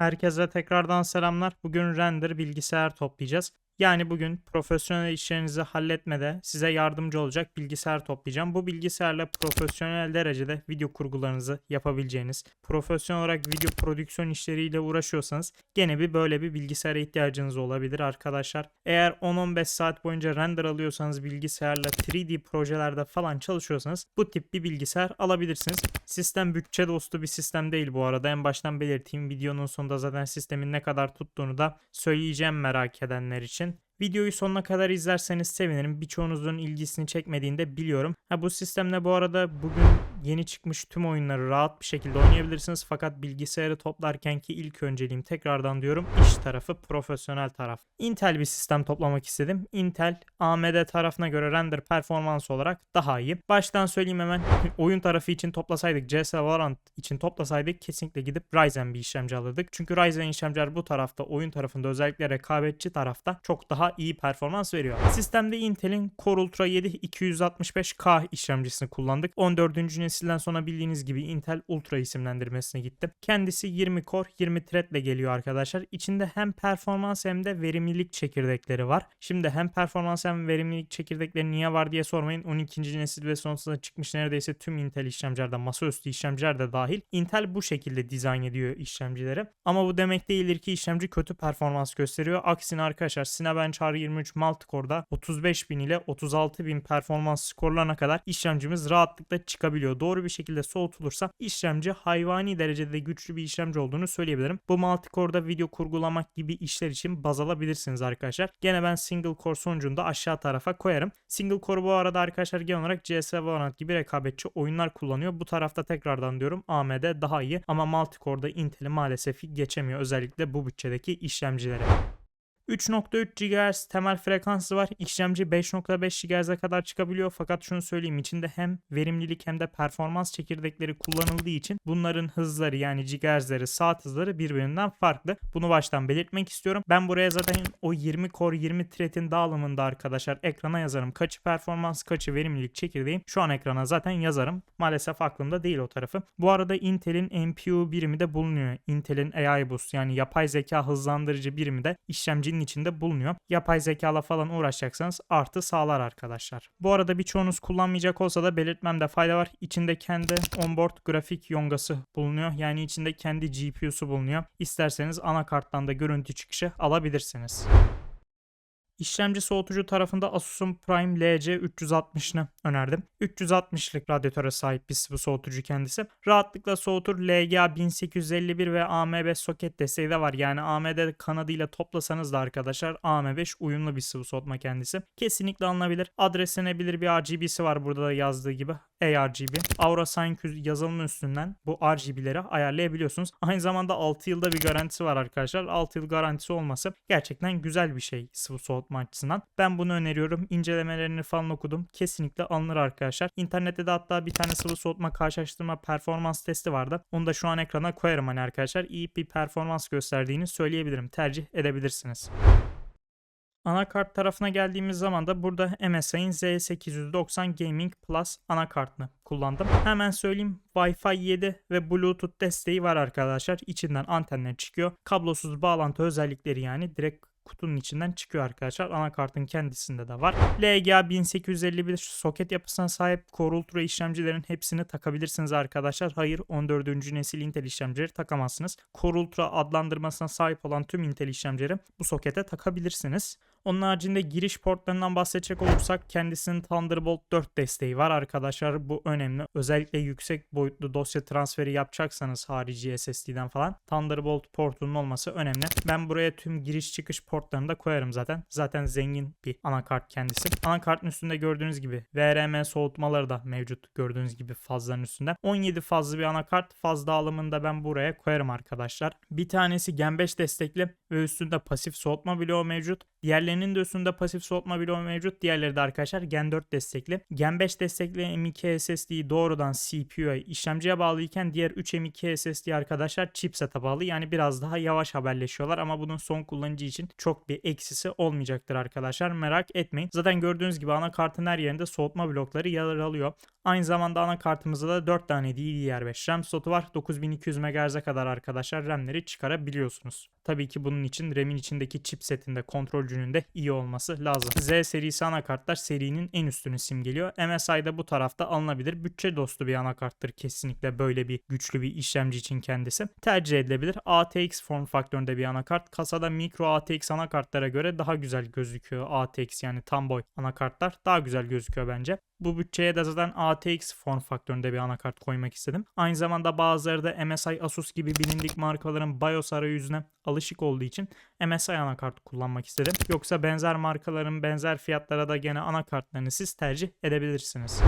Herkese tekrardan selamlar. Bugün render bilgisayar toplayacağız. Yani bugün profesyonel işlerinizi halletmede size yardımcı olacak bilgisayar toplayacağım. Bu bilgisayarla profesyonel derecede video kurgularınızı yapabileceğiniz, profesyonel olarak video prodüksiyon işleriyle uğraşıyorsanız gene bir böyle bir bilgisayara ihtiyacınız olabilir arkadaşlar. Eğer 10-15 saat boyunca render alıyorsanız bilgisayarla 3D projelerde falan çalışıyorsanız bu tip bir bilgisayar alabilirsiniz. Sistem bütçe dostu bir sistem değil bu arada. En baştan belirteyim. Videonun sonunda zaten sistemin ne kadar tuttuğunu da söyleyeceğim merak edenler için. Videoyu sonuna kadar izlerseniz sevinirim. Birçoğunuzun ilgisini çekmediğini de biliyorum. Ha bu sistemle bu arada bugün yeni çıkmış tüm oyunları rahat bir şekilde oynayabilirsiniz. Fakat bilgisayarı toplarkenki ilk önceliğim tekrardan diyorum iş tarafı, profesyonel taraf. Intel bir sistem toplamak istedim. Intel AMD tarafına göre render performans olarak daha iyi. Baştan söyleyeyim hemen oyun tarafı için toplasaydık, CS Valorant için toplasaydık kesinlikle gidip Ryzen bir işlemci alırdık. Çünkü Ryzen işlemciler bu tarafta oyun tarafında özellikle rekabetçi tarafta çok daha iyi performans veriyor. Sistemde Intel'in Core Ultra 7 265K işlemcisini kullandık. 14. nesilden sonra bildiğiniz gibi Intel Ultra isimlendirmesine gitti. Kendisi 20 core 20 thread ile geliyor arkadaşlar. İçinde hem performans hem de verimlilik çekirdekleri var. Şimdi hem performans hem verimlilik çekirdekleri niye var diye sormayın. 12. nesil ve sonrasında çıkmış neredeyse tüm Intel işlemcilerde masaüstü işlemciler de dahil. Intel bu şekilde dizayn ediyor işlemcileri. Ama bu demek değildir ki işlemci kötü performans gösteriyor. Aksine arkadaşlar Cinebench R23 Multicore'da 35.000 ile 36.000 performans skorlarına kadar işlemcimiz rahatlıkla çıkabiliyor. Doğru bir şekilde soğutulursa işlemci hayvani derecede güçlü bir işlemci olduğunu söyleyebilirim. Bu multicore'da video kurgulamak gibi işler için baz alabilirsiniz arkadaşlar. Gene ben single core sonucunu da aşağı tarafa koyarım. Single core bu arada arkadaşlar genel olarak CS Valorant gibi rekabetçi oyunlar kullanıyor. Bu tarafta tekrardan diyorum AMD daha iyi ama multicore'da Intel'i maalesef geçemiyor özellikle bu bütçedeki işlemcilere. 3.3 GHz temel frekansı var. İşlemci 5.5 GHz'e kadar çıkabiliyor fakat şunu söyleyeyim içinde hem verimlilik hem de performans çekirdekleri kullanıldığı için bunların hızları yani GHz'leri saat hızları birbirinden farklı. Bunu baştan belirtmek istiyorum. Ben buraya zaten o 20 core 20 thread'in dağılımında arkadaşlar ekrana yazarım. Kaçı performans kaçı verimlilik çekirdeğim. Şu an ekrana zaten yazarım. Maalesef aklımda değil o tarafı. Bu arada Intel'in NPU birimi de bulunuyor. Intel'in AI Boost yani yapay zeka hızlandırıcı birimi de işlemcinin içinde bulunuyor. Yapay zekala falan uğraşacaksanız artı sağlar arkadaşlar. Bu arada birçoğunuz kullanmayacak olsa da belirtmemde fayda var. İçinde kendi onboard grafik yongası bulunuyor. Yani içinde kendi GPU'su bulunuyor. İsterseniz anakarttan da görüntü çıkışı alabilirsiniz. İşlemci soğutucu tarafında Asus'un Prime LC360'ını önerdim. 360'lık radyatöre sahip bir sıvı soğutucu kendisi. Rahatlıkla soğutur. LGA 1851 ve AM5 soket desteği de var. Yani AMD kanadıyla toplasanız da arkadaşlar AM5 uyumlu bir sıvı soğutma kendisi. Kesinlikle alınabilir. Adreslenebilir bir RGB'si var burada da yazdığı gibi. ARGB. Aura Sign yazılımı üstünden bu RGB'leri ayarlayabiliyorsunuz. Aynı zamanda 6 yılda bir garantisi var arkadaşlar. 6 yıl garantisi olması gerçekten güzel bir şey sıvı soğutma açısından. Ben bunu öneriyorum. İncelemelerini falan okudum. Kesinlikle alınır arkadaşlar. İnternette de hatta bir tane sıvı soğutma karşılaştırma performans testi vardı. Onu da şu an ekrana koyarım hani arkadaşlar. İyi bir performans gösterdiğini söyleyebilirim. Tercih edebilirsiniz. Anakart tarafına geldiğimiz zaman da burada MSI'nin Z890 Gaming Plus anakartını kullandım. Hemen söyleyeyim Wi-Fi 7 ve Bluetooth desteği var arkadaşlar. İçinden antenler çıkıyor. Kablosuz bağlantı özellikleri yani direkt kutunun içinden çıkıyor arkadaşlar. Anakartın kendisinde de var. LGA 1851 soket yapısına sahip Core Ultra işlemcilerin hepsini takabilirsiniz arkadaşlar. Hayır 14. nesil Intel işlemcileri takamazsınız. Core Ultra adlandırmasına sahip olan tüm Intel işlemcileri bu sokete takabilirsiniz. Onun haricinde giriş portlarından bahsedecek olursak kendisinin Thunderbolt 4 desteği var arkadaşlar. Bu önemli. Özellikle yüksek boyutlu dosya transferi yapacaksanız harici SSD'den falan Thunderbolt portunun olması önemli. Ben buraya tüm giriş çıkış portlarını da koyarım zaten. Zaten zengin bir anakart kendisi. Anakartın üstünde gördüğünüz gibi VRM soğutmaları da mevcut gördüğünüz gibi fazların üstünde. 17 fazlı bir anakart. Faz dağılımını da ben buraya koyarım arkadaşlar. Bir tanesi Gen 5 destekli ve üstünde pasif soğutma bloğu mevcut. Diğerlerinin de üstünde pasif soğutma bloğu mevcut. Diğerleri de arkadaşlar Gen 4 destekli. Gen 5 destekli M.2 SSD'yi doğrudan CPU'ya işlemciye bağlıyken diğer 3 M.2 SSD arkadaşlar chipset'e bağlı. Yani biraz daha yavaş haberleşiyorlar ama bunun son kullanıcı için çok bir eksisi olmayacaktır arkadaşlar. Merak etmeyin. Zaten gördüğünüz gibi anakartın her yerinde soğutma blokları yer alıyor. Aynı zamanda anakartımızda da 4 tane DDR5 RAM slotu var. 9200 MHz'e kadar arkadaşlar RAM'leri çıkarabiliyorsunuz. Tabii ki bunun için RAM'in içindeki chipsetinde kontrolcünün de iyi olması lazım. Z serisi anakartlar serinin en üstünü simgeliyor. MSI'da bu tarafta alınabilir. Bütçe dostu bir anakarttır kesinlikle böyle bir güçlü bir işlemci için kendisi. Tercih edilebilir. ATX form faktöründe bir anakart. Kasada mikro ATX anakartlara göre daha güzel gözüküyor. ATX yani tam boy anakartlar daha güzel gözüküyor bence. Bu bütçeye de zaten ATX form faktöründe bir anakart koymak istedim. Aynı zamanda bazıları da MSI Asus gibi bilindik markaların BIOS arayüzüne alışık olduğu için MSI anakart kullanmak istedim. Yoksa benzer markaların benzer fiyatlara da gene anakartlarını siz tercih edebilirsiniz.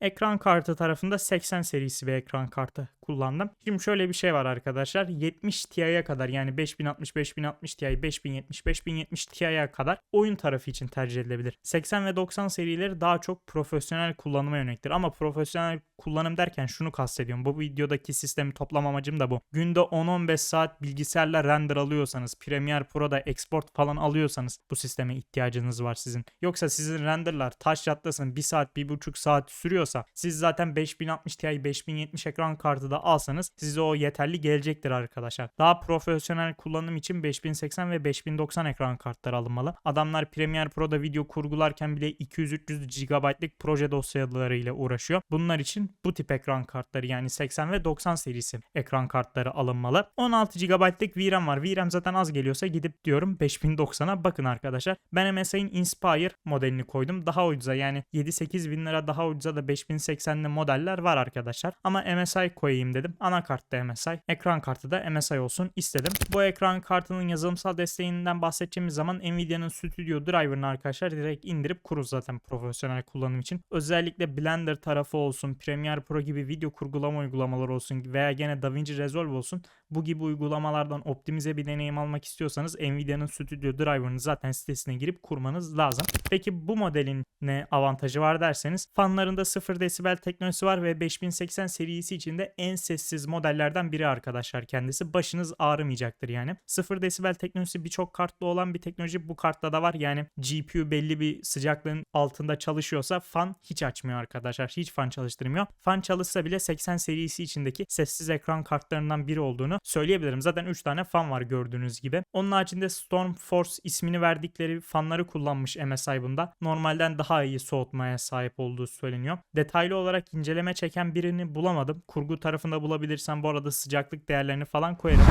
Ekran kartı tarafında 80 serisi bir ekran kartı kullandım. Şimdi şöyle bir şey var arkadaşlar. 70 Ti'ye kadar yani 5060, 5060 Ti, 5070, 5070 Ti'ye kadar oyun tarafı için tercih edilebilir. 80 ve 90 serileri daha çok profesyonel kullanıma yöneliktir. Ama profesyonel kullanım derken şunu kastediyorum. Bu videodaki sistemi toplam amacım da bu. Günde 10-15 saat bilgisayarla render alıyorsanız, Premiere Pro'da export falan alıyorsanız bu sisteme ihtiyacınız var sizin. Yoksa sizin renderlar taş yatlasın 1 saat 1,5 saat sürüyorsa siz zaten 5060 Ti 5070 ekran kartı da alsanız size o yeterli gelecektir arkadaşlar. Daha profesyonel kullanım için 5080 ve 5090 ekran kartları alınmalı. Adamlar Premiere Pro'da video kurgularken bile 200-300 GB'lık proje dosyalarıyla uğraşıyor. Bunlar için bu tip ekran kartları yani 80 ve 90 serisi ekran kartları alınmalı. 16 GB'lık VRAM var. VRAM zaten az geliyorsa gidip diyorum 5090'a bakın arkadaşlar. Ben MSI'nin Inspire modelini koydum. Daha ucuza yani 7-8 bin lira daha ucuza da 5080'li modeller var arkadaşlar. Ama MSI koyayım dedim. Anakart da MSI, ekran kartı da MSI olsun istedim. Bu ekran kartının yazılımsal desteğinden bahsedeceğimiz zaman Nvidia'nın Studio Driver'ını arkadaşlar direkt indirip kuruz zaten profesyonel kullanım için. Özellikle Blender tarafı olsun, Premiere Pro gibi video kurgulama uygulamaları olsun veya gene DaVinci Resolve olsun bu gibi uygulamalardan optimize bir deneyim almak istiyorsanız Nvidia'nın Studio Driver'ını zaten sitesine girip kurmanız lazım. Peki bu modelin ne avantajı var derseniz fanlarında 0 desibel teknolojisi var ve 5080 serisi içinde en sessiz modellerden biri arkadaşlar kendisi. Başınız ağrımayacaktır yani. 0 desibel teknolojisi birçok kartlı olan bir teknoloji bu kartta da var. Yani GPU belli bir sıcaklığın altında çalışıyorsa fan hiç açmıyor arkadaşlar. Hiç fan çalıştırmıyor. Fan çalışsa bile 80 serisi içindeki sessiz ekran kartlarından biri olduğunu söyleyebilirim. Zaten 3 tane fan var gördüğünüz gibi. Onun haricinde Storm Force ismini verdikleri fanları kullanmış MSI bunda. Normalden daha iyi soğutmaya sahip olduğu söyleniyor. Detaylı olarak inceleme çeken birini bulamadım. Kurgu tarafında bulabilirsem bu arada sıcaklık değerlerini falan koyarım.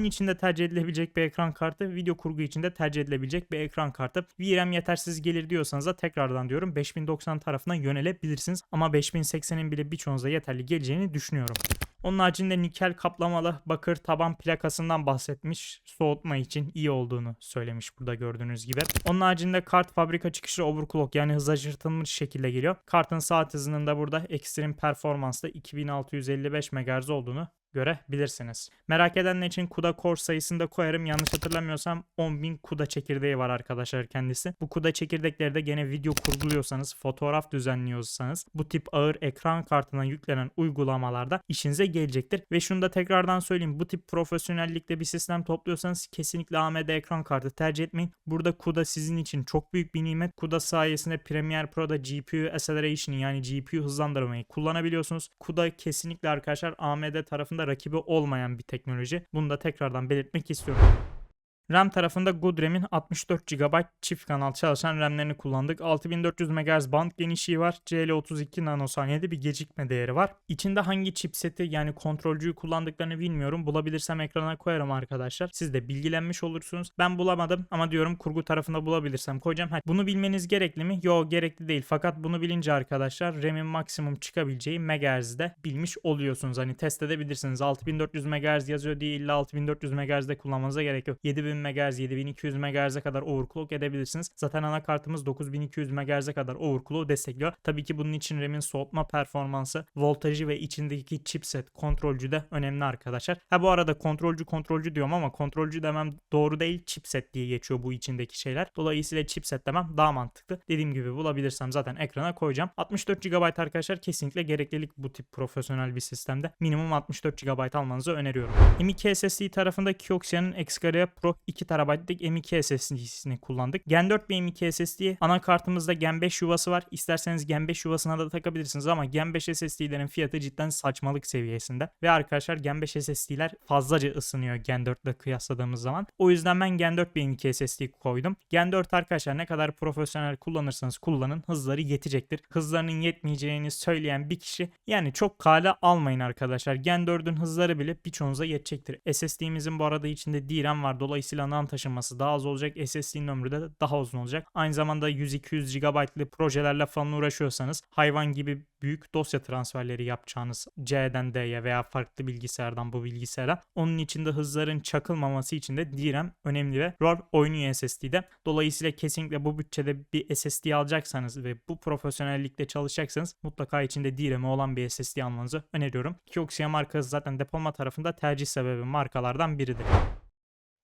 Oyun içinde tercih edilebilecek bir ekran kartı, video kurgu içinde tercih edilebilecek bir ekran kartı. VRAM yetersiz gelir diyorsanız da tekrardan diyorum 5090 tarafına yönelebilirsiniz. Ama 5080'in bile birçoğunuza yeterli geleceğini düşünüyorum. Onun haricinde nikel kaplamalı bakır taban plakasından bahsetmiş. Soğutma için iyi olduğunu söylemiş burada gördüğünüz gibi. Onun haricinde kart fabrika çıkışı overclock yani hız aşırtılmış şekilde geliyor. Kartın saat hızının da burada Extreme Performance'da 2655 MHz olduğunu görebilirsiniz. Merak edenler için CUDA core sayısını da koyarım. Yanlış hatırlamıyorsam 10.000 CUDA çekirdeği var arkadaşlar kendisi. Bu CUDA çekirdekleri de gene video kurguluyorsanız, fotoğraf düzenliyorsanız bu tip ağır ekran kartına yüklenen uygulamalarda işinize gelecektir. Ve şunu da tekrardan söyleyeyim. Bu tip profesyonellikte bir sistem topluyorsanız kesinlikle AMD ekran kartı tercih etmeyin. Burada CUDA sizin için çok büyük bir nimet. CUDA sayesinde Premiere Pro'da GPU Acceleration yani GPU hızlandırmayı kullanabiliyorsunuz. CUDA kesinlikle arkadaşlar AMD tarafında rakibi olmayan bir teknoloji. Bunu da tekrardan belirtmek istiyorum. RAM tarafında Goodram'in 64 GB çift kanal çalışan RAM'lerini kullandık. 6400 MHz band genişliği var. CL32 nanosaniyede bir gecikme değeri var. İçinde hangi chipseti yani kontrolcüyü kullandıklarını bilmiyorum. Bulabilirsem ekrana koyarım arkadaşlar. Siz de bilgilenmiş olursunuz. Ben bulamadım ama diyorum kurgu tarafında bulabilirsem koyacağım. Bunu bilmeniz gerekli mi? Yok gerekli değil. Fakat bunu bilince arkadaşlar RAM'in maksimum çıkabileceği megahertz'de bilmiş oluyorsunuz. Hani test edebilirsiniz. 6400 MHz yazıyor diye illa 6400 MHz'de kullanmanıza gerek yok. 7000 MHz, 7200 MHz'e kadar overclock edebilirsiniz. Zaten anakartımız 9200 MHz'e kadar overclock destekliyor. Tabii ki bunun için RAM'in soğutma performansı, voltajı ve içindeki chipset kontrolcü de önemli arkadaşlar. Ha bu arada kontrolcü kontrolcü diyorum ama kontrolcü demem doğru değil. Chipset diye geçiyor bu içindeki şeyler. Dolayısıyla chipset demem daha mantıklı. Dediğim gibi bulabilirsem zaten ekrana koyacağım. 64 GB arkadaşlar kesinlikle gereklilik bu tip profesyonel bir sistemde. Minimum 64 GB almanızı öneriyorum. M.2 SSD tarafında Kioxia'nın Xperia Pro 2 TB'lik M.2 SSD'sini kullandık. Gen 4 bir M.2 SSD. Anakartımızda Gen 5 yuvası var. İsterseniz Gen 5 yuvasına da takabilirsiniz ama Gen 5 SSD'lerin fiyatı cidden saçmalık seviyesinde. Ve arkadaşlar Gen 5 SSD'ler fazlaca ısınıyor Gen 4 ile kıyasladığımız zaman. O yüzden ben Gen 4 bir M.2 SSD koydum. Gen 4 arkadaşlar ne kadar profesyonel kullanırsanız kullanın hızları yetecektir. Hızlarının yetmeyeceğini söyleyen bir kişi yani çok kale almayın arkadaşlar. Gen 4'ün hızları bile birçoğunuza yetecektir. SSD'mizin bu arada içinde DRAM var. Dolayısıyla NAND taşınması daha az olacak. SSD'nin ömrü de daha uzun olacak. Aynı zamanda 100-200 GB'lı projelerle falan uğraşıyorsanız hayvan gibi büyük dosya transferleri yapacağınız C'den D'ye veya farklı bilgisayardan bu bilgisayara onun içinde hızların çakılmaması için de DRAM önemli ve rol oynuyor SSD'de. Dolayısıyla kesinlikle bu bütçede bir SSD alacaksanız ve bu profesyonellikte çalışacaksanız mutlaka içinde DRAM'i olan bir SSD almanızı öneriyorum. Kioxia markası zaten depolama tarafında tercih sebebi markalardan biridir.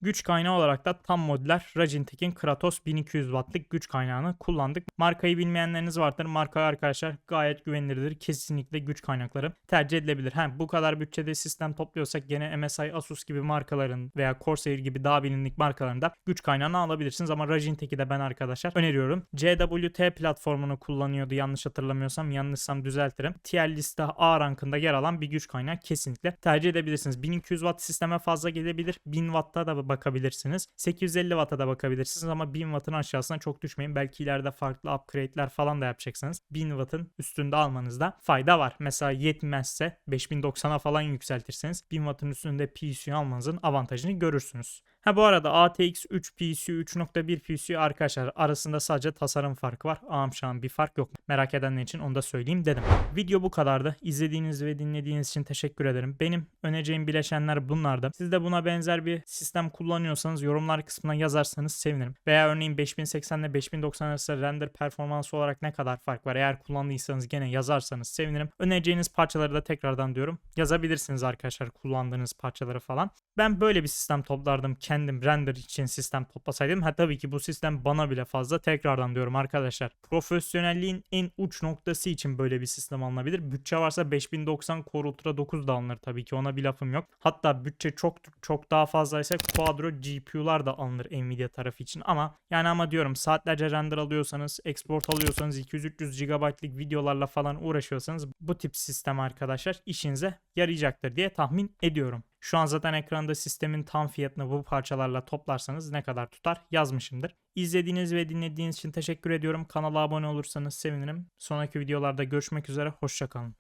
Güç kaynağı olarak da tam modüler Ragintech'in Kratos 1200 wattlık güç kaynağını kullandık. Markayı bilmeyenleriniz vardır. Marka arkadaşlar gayet güvenilirdir. Kesinlikle güç kaynakları tercih edilebilir. Hem bu kadar bütçede sistem topluyorsak gene MSI, Asus gibi markaların veya Corsair gibi daha bilindik markaların da güç kaynağını alabilirsiniz. Ama Ragintech'i de ben arkadaşlar öneriyorum. CWT platformunu kullanıyordu yanlış hatırlamıyorsam. Yanlışsam düzeltirim. Tier liste A rankında yer alan bir güç kaynağı kesinlikle tercih edebilirsiniz. 1200 watt sisteme fazla gelebilir. 1000 wattta da bakabilirsiniz. 850 Watt'a da bakabilirsiniz ama 1000 Watt'ın aşağısına çok düşmeyin. Belki ileride farklı upgrade'ler falan da yapacaksanız 1000 Watt'ın üstünde almanızda fayda var. Mesela yetmezse 5090'a falan yükseltirseniz 1000 Watt'ın üstünde PSU almanızın avantajını görürsünüz. Ha bu arada ATX 3 PSU 3.1 PSU arkadaşlar arasında sadece tasarım farkı var. Ağam şu an bir fark yok. Merak edenler için onu da söyleyeyim dedim. Video bu kadardı. İzlediğiniz ve dinlediğiniz için teşekkür ederim. Benim önereceğim bileşenler bunlardı. Siz de buna benzer bir sistem kullanıyorsanız yorumlar kısmına yazarsanız sevinirim. Veya örneğin 5080 ile 5090 arasında render performansı olarak ne kadar fark var? Eğer kullandıysanız gene yazarsanız sevinirim. Önereceğiniz parçaları da tekrardan diyorum. Yazabilirsiniz arkadaşlar kullandığınız parçaları falan. Ben böyle bir sistem toplardım kendim render için sistem toplasaydım. Ha tabii ki bu sistem bana bile fazla. Tekrardan diyorum arkadaşlar. Profesyonelliğin en uç noktası için böyle bir sistem alınabilir. Bütçe varsa 5090 Core Ultra 9 da alınır tabii ki ona bir lafım yok. Hatta bütçe çok çok daha fazlaysa Quadro GPU'lar da alınır Nvidia tarafı için ama yani ama diyorum saatlerce render alıyorsanız, export alıyorsanız 200-300 GB'lık videolarla falan uğraşıyorsanız bu tip sistem arkadaşlar işinize yarayacaktır diye tahmin ediyorum. Şu an zaten ekranda sistemin tam fiyatını bu parçalarla toplarsanız ne kadar tutar yazmışımdır. İzlediğiniz ve dinlediğiniz için teşekkür ediyorum. Kanala abone olursanız sevinirim. Sonraki videolarda görüşmek üzere. Hoşçakalın.